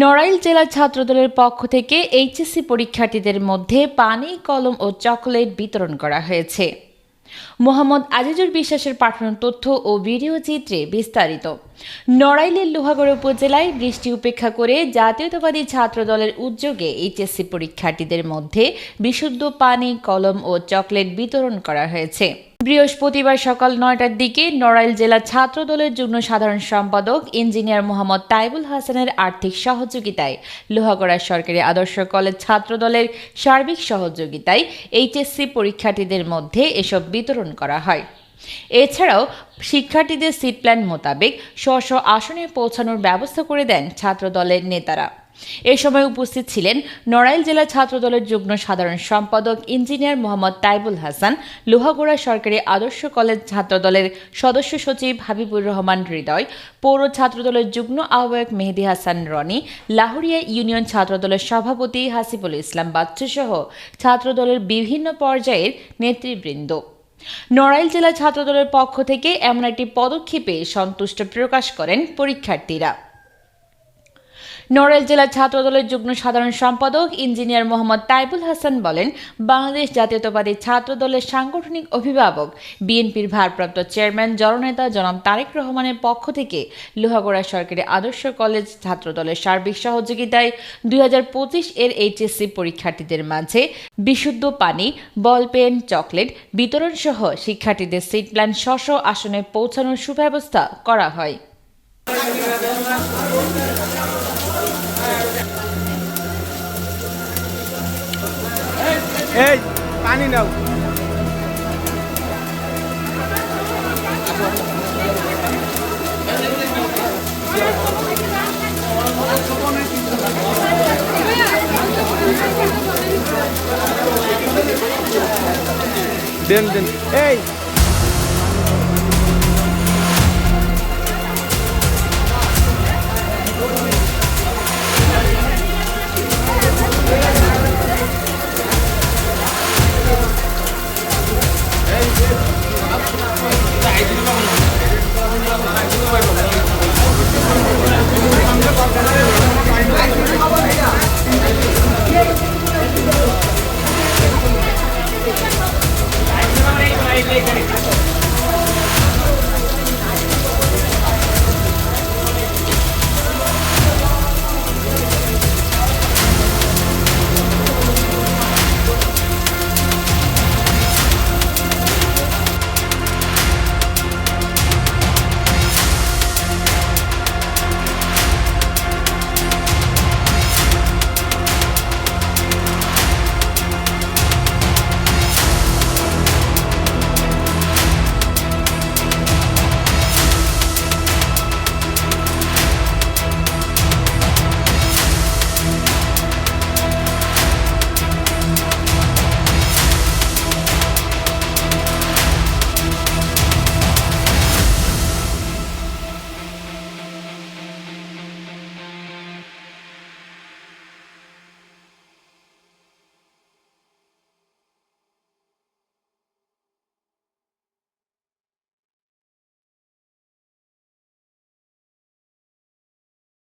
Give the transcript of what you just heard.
নড়াইল জেলা ছাত্রদলের পক্ষ থেকে এইচএসসি পরীক্ষার্থীদের মধ্যে পানি, কলম ও চকলেট বিতরণ করা হয়েছে। মোহাম্মদ আজিজুর বিশ্বাসের পাঠানো তথ্য ও ভিডিও চিত্রে বিস্তারিত। নড়াইলের লোহাগড় উপজেলায় বৃষ্টি উপেক্ষা করে জাতীয়তাবাদী ছাত্রদলের উদ্যোগে এইচএসসি পরীক্ষার্থীদের মধ্যে বিশুদ্ধ পানি, কলম ও চকলেট বিতরণ করা হয়েছে। বৃহস্পতিবার সকাল নয়টার দিকে নড়াইল জেলা ছাত্রদলের যুগ্ম সাধারণ সম্পাদক ইঞ্জিনিয়ার মোহাম্মদ তাইবুল হাসানের আর্থিক সহযোগিতায় লোহাগড়া সরকারি আদর্শ কলেজ ছাত্রদলের সার্বিক সহযোগিতায় এইচএসসি পরীক্ষার্থীদের মধ্যে এসব বিতরণ করা হয়। এছাড়াও শিক্ষার্থীদের সিট প্ল্যান মোতাবেক স্ব স্ব আসনে পৌঁছানোর ব্যবস্থা করে দেন ছাত্রদলের নেতারা। এ সময় উপস্থিত ছিলেন নড়াইল জেলা ছাত্রদলের যুগ্ম সাধারণ সম্পাদক ইঞ্জিনিয়ার মোহাম্মদ তাইবুল হাসান, লোহাগোড়া সরকারি আদর্শ কলেজ ছাত্রদলের সদস্য সচিব হাবিবুর রহমান হৃদয়, পৌর ছাত্রদলের যুগ্ম আহ্বায়ক মেহেদি হাসান রনি, লাহুরিয়া ইউনিয়ন ছাত্রদলের সভাপতি হাসিবুল ইসলাম বাচ্চু সহ ছাত্রদলের বিভিন্ন পর্যায়ের নেতৃবৃন্দ। নড়াইল জেলা ছাত্রদলের পক্ষ থেকে এমন একটি পদক্ষেপে সন্তুষ্ট প্রকাশ করেন পরীক্ষার্থীরা। নড়াইল জেলা ছাত্রদলের যুগ্ম সাধারণ সম্পাদক ইঞ্জিনিয়ার মোহাম্মদ তাইবুল হাসান বলেন, বাংলাদেশ জাতীয়তাবাদী ছাত্রদলের সাংগঠনিক অভিভাবক, বিএনপির ভারপ্রাপ্ত চেয়ারম্যান জননেতা জনাব তারেক রহমানের পক্ষ থেকে লোহাগড়া সরকারি আদর্শ কলেজ ছাত্রদলের সার্বিক সহযোগিতায় দুই হাজার পঁচিশ এর এইচএসসি পরীক্ষার্থীদের মাঝে বিশুদ্ধ পানি, বল পেন, চকলেট বিতরণ সহ শিক্ষার্থীদের সিট প্ল্যান স্ব আসনে পৌঁছানোর সুব্যবস্থা করা হয়। এই পানি নাও। দেন দেন। এই